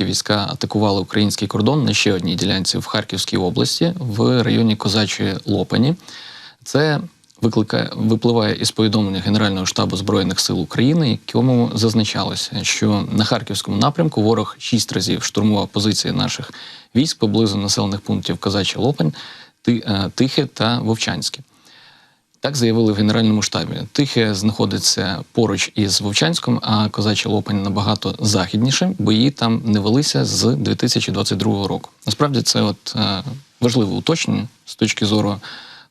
Війська атакували український кордон на ще одній ділянці в Харківській області в районі Козачої Лопані. Це викликає випливає із повідомлення Генерального штабу збройних сил України, якому зазначалося, що на харківському напрямку ворог шість разів штурмував позиції наших військ поблизу населених пунктів Козача Лопань, е, Тихе та Вовчанське. Так заявили в Генеральному штабі. Тихе знаходиться поруч із Вовчанськом, а Козача Лопань набагато західніше. Бої там не велися з 2022 року. Насправді це от е, важливе уточнення з точки зору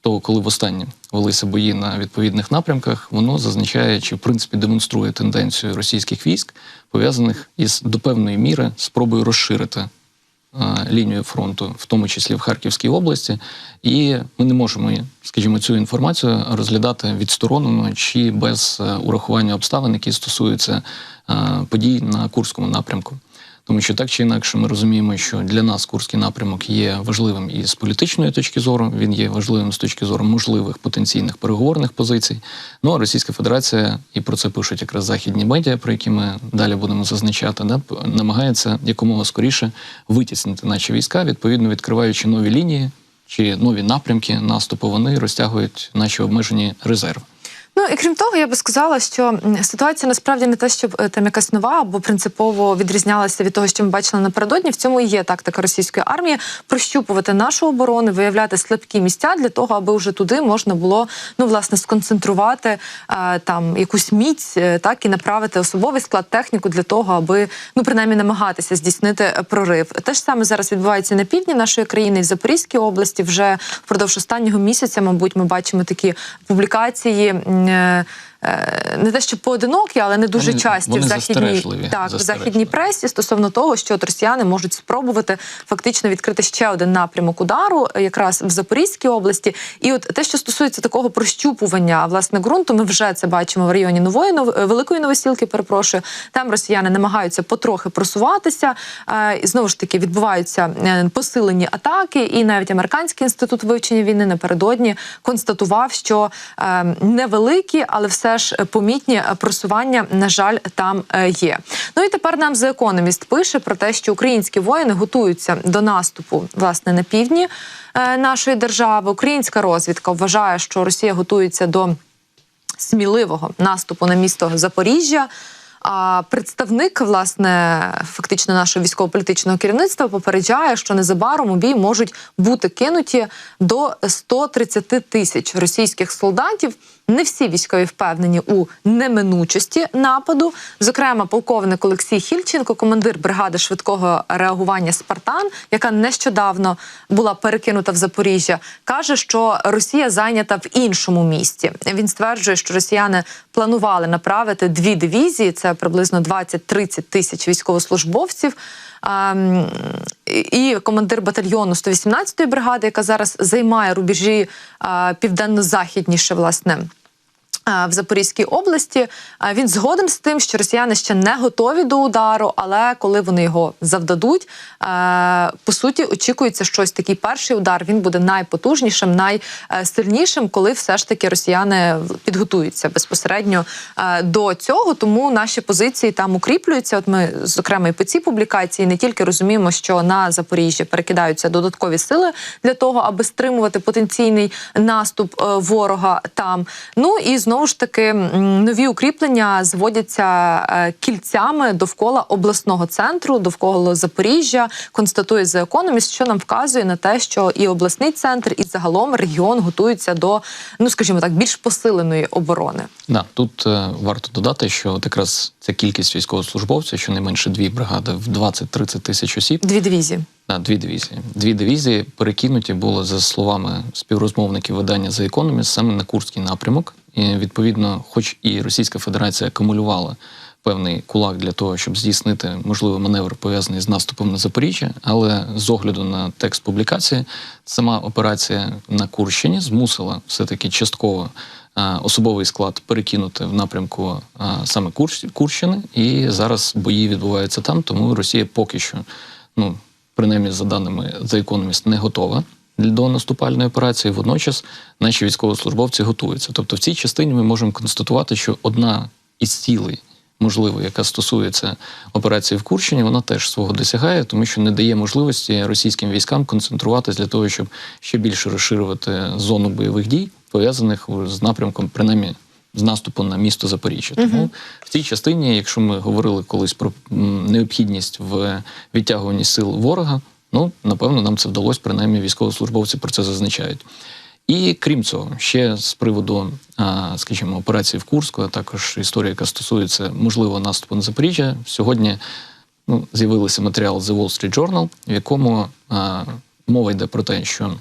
того, коли востаннє велися бої на відповідних напрямках, воно зазначає чи в принципі демонструє тенденцію російських військ, пов'язаних із до певної міри спробою розширити лінію фронту, в тому числі в Харківській області, і ми не можемо, скажімо, цю інформацію розглядати відсторонено чи без е, урахування обставин, які стосуються е, подій на Курському напрямку. Тому що так чи інакше ми розуміємо, що для нас Курський напрямок є важливим і з політичної точки зору, він є важливим з точки зору можливих потенційних переговорних позицій. Ну а Російська Федерація, і про це пишуть якраз західні медіа, про які ми далі будемо зазначати, да, намагається якомога скоріше витіснити наші війська, відповідно відкриваючи нові лінії чи нові напрямки наступу, вони розтягують наші обмежені резерви. Ну і крім того, я би сказала, що ситуація насправді не те, щоб е, там якась нова або принципово відрізнялася від того, що ми бачили напередодні. В цьому і є тактика російської армії прощупувати нашу оборону, виявляти слабкі місця для того, аби вже туди можна було ну власне сконцентрувати е, там якусь міць, е, так і направити особовий склад техніку для того, аби ну принаймні намагатися здійснити прорив. Те ж саме зараз відбувається на півдні нашої країни, і в Запорізькій області. Вже впродовж останнього місяця, мабуть, ми бачимо такі публікації. М, е, е, Не те, що поодинокі, але не дуже Вони- часті вони в західній так в західній пресі стосовно того, що от росіяни можуть спробувати фактично відкрити ще один напрямок удару, якраз в Запорізькій області. І от те, що стосується такого прощупування власне ґрунту, ми вже це бачимо в районі нової Нов- е, великої новосілки. Перепрошую, там росіяни намагаються потрохи просуватися. І знову ж таки відбуваються е, посилені атаки, і навіть американський інститут вивчення війни напередодні констатував, що е, невеликі, але все ж помітні е, просування, на жаль, там е, є. Ну і тепер нам The Economist пише про те, що українські воїни готуються до наступу власне на півдні е, нашої держави. Українська розвідка вважає, що Росія готується до сміливого наступу на місто Запоріжжя. А представник власне фактично нашого військово-політичного керівництва попереджає, що незабаром у бій можуть бути кинуті до 130 тисяч російських солдатів. Не всі військові впевнені у неминучості нападу. Зокрема, полковник Олексій Хільченко, командир бригади швидкого реагування Спартан, яка нещодавно була перекинута в Запоріжжя, каже, що Росія зайнята в іншому місті. Він стверджує, що росіяни планували направити дві дивізії, це приблизно 20-30 тисяч військовослужбовців. І командир батальйону 118-ї бригади, яка зараз займає рубежі південно-західніше, власне. Е, В Запорізькій області Е, він згоден з тим, що росіяни ще не готові до удару, але коли вони його завдадуть, е, по суті, очікується щось такий перший удар. Він буде найпотужнішим, найсильнішим, коли все ж таки росіяни підготуються безпосередньо до цього. Тому наші позиції там укріплюються. От ми, зокрема, і по цій публікації не тільки розуміємо, що на Запоріжжі перекидаються додаткові сили для того, аби стримувати потенційний наступ ворога там. Ну і знову ж таки нові укріплення зводяться е, кільцями довкола обласного центру, довкола Запоріжжя. Констатує The Economist, що нам вказує на те, що і обласний центр, і загалом регіон готуються до, ну скажімо так, більш посиленої оборони. Да, тут е, варто додати, що от якраз ця кількість військовослужбовців, щонайменше дві бригади в 20-30 тисяч осіб, Дві дивізії. Да, дві дивізії. Дві дивізії перекинуті були за словами співрозмовників видання The Economist саме на Курський напрямок. І відповідно, хоч і Російська Федерація акумулювала певний кулак для того, щоб здійснити можливий маневр пов'язаний з наступом на Запоріжжя, але з огляду на текст публікації, сама операція на Курщині змусила все-таки частково. Особовий склад перекинути в напрямку саме Курщ- Курщини, і зараз бої відбуваються там, тому Росія поки що, ну принаймні за даними The Economist, не готова до наступальної операції. Водночас наші військовослужбовці готуються. Тобто, в цій частині ми можемо констатувати, що одна із цілей можливо, яка стосується операції в Курщині, вона теж свого досягає, тому що не дає можливості російським військам концентруватись для того, щоб ще більше розширювати зону бойових дій, пов'язаних з напрямком, принаймні. З наступу на місто Запоріжжя. Тому в цій частині, якщо ми говорили колись про необхідність в відтягуванні сил ворога, ну напевно, нам це вдалося, принаймні військовослужбовці про це зазначають. І крім цього, ще з приводу, скажімо, операції в Курську, а також історія, яка стосується можливого наступу на Запоріжжя. Сьогодні ну, з'явився матеріал The Wall Street Journal, в якому а, мова йде про те, що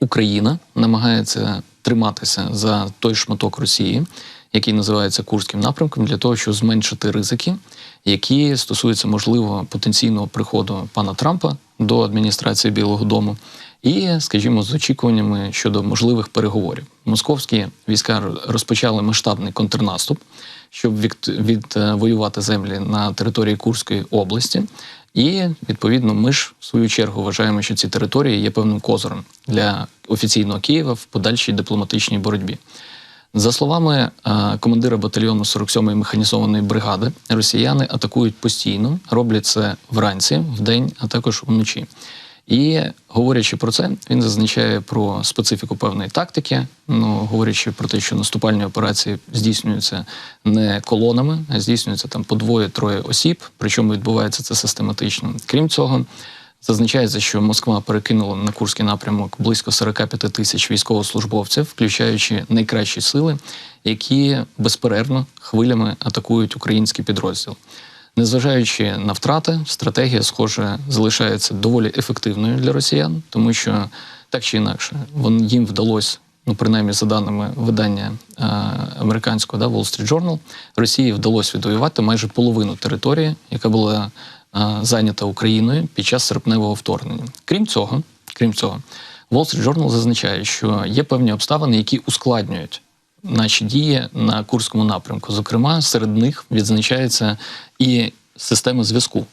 Україна намагається триматися за той шматок Росії, який називається Курським напрямком, для того, щоб зменшити ризики, які стосуються можливого потенційного приходу пана Трампа до адміністрації Білого Дому, і, скажімо, з очікуваннями щодо можливих переговорів. Московські війська розпочали масштабний контрнаступ, щоб відвоювати землі на території Курської області. І відповідно, ми ж в свою чергу вважаємо, що ці території є певним козирем для офіційного Києва в подальшій дипломатичній боротьбі. За словами е, командира батальйону 47-ї механізованої бригади, росіяни атакують постійно, роблять це вранці, вдень, а також вночі. І говорячи про це, він зазначає про специфіку певної тактики. Ну говорячи про те, що наступальні операції здійснюються не колонами, а здійснюються там по двоє-троє осіб. Причому відбувається це систематично. Крім цього, зазначається, що Москва перекинула на Курський напрямок близько 45 тисяч військовослужбовців, включаючи найкращі сили, які безперервно хвилями атакують український підрозділ. Незважаючи на втрати, стратегія, схоже, залишається доволі ефективною для росіян, тому що так чи інакше, вон їм вдалося, ну принаймні за даними видання е, американського да, Wall Street Journal, Росії вдалося відвоювати майже половину території, яка була зайнята Україною під час серпневого вторгнення. Крім цього, крім цього, Wall Street Journal зазначає, що є певні обставини, які ускладнюють наші дії на Курському напрямку. Зокрема, серед них відзначається і система зв'язку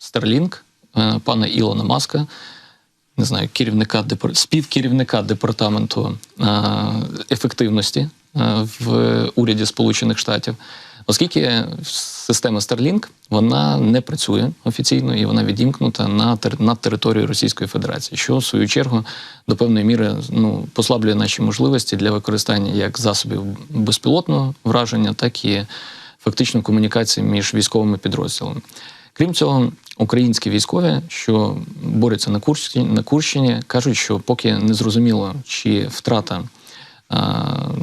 Starlink е, пана Ілона Маска, не знаю, керівника депар- співкерівника департаменту е, ефективності е, в уряді Сполучених Штатів. Оскільки система Starlink вона не працює офіційно і вона відімкнута на тер- над територією Російської Федерації, що в свою чергу до певної міри ну послаблює наші можливості для використання як засобів безпілотного враження, так і фактично комунікації між військовими підрозділами. Крім цього, українські військові, що борються на Курщині, на Курщині, кажуть, що поки не зрозуміло, чи втрата,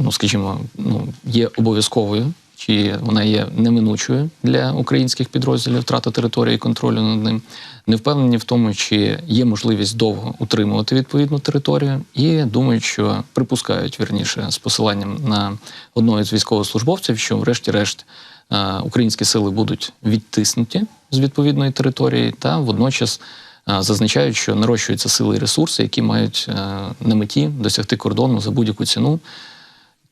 ну скажімо, ну є обов'язковою, чи вона є неминучою для українських підрозділів втрата території і контролю над ним. Не впевнені в тому, чи є можливість довго утримувати відповідну територію, і думають, що припускають вірніше з посиланням на одного з військовослужбовців, що, врешті-решт, е, українські сили будуть відтиснуті з відповідної території, та водночас е, зазначають, що нарощуються сили і ресурси, які мають е, на меті досягти кордону за будь-яку ціну.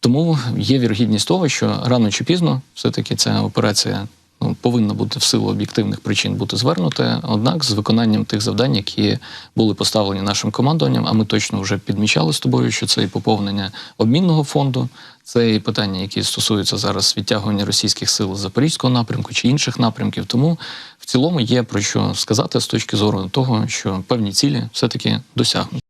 Тому є вірогідність того, що рано чи пізно все-таки ця операція ну, повинна бути в силу об'єктивних причин бути звернута. Однак з виконанням тих завдань, які були поставлені нашим командуванням, а ми точно вже підмічали з тобою, що це і поповнення обмінного фонду, це і питання, які стосуються зараз відтягування російських сил з запорізького напрямку чи інших напрямків. Тому в цілому є про що сказати з точки зору того, що певні цілі все таки досягнуті.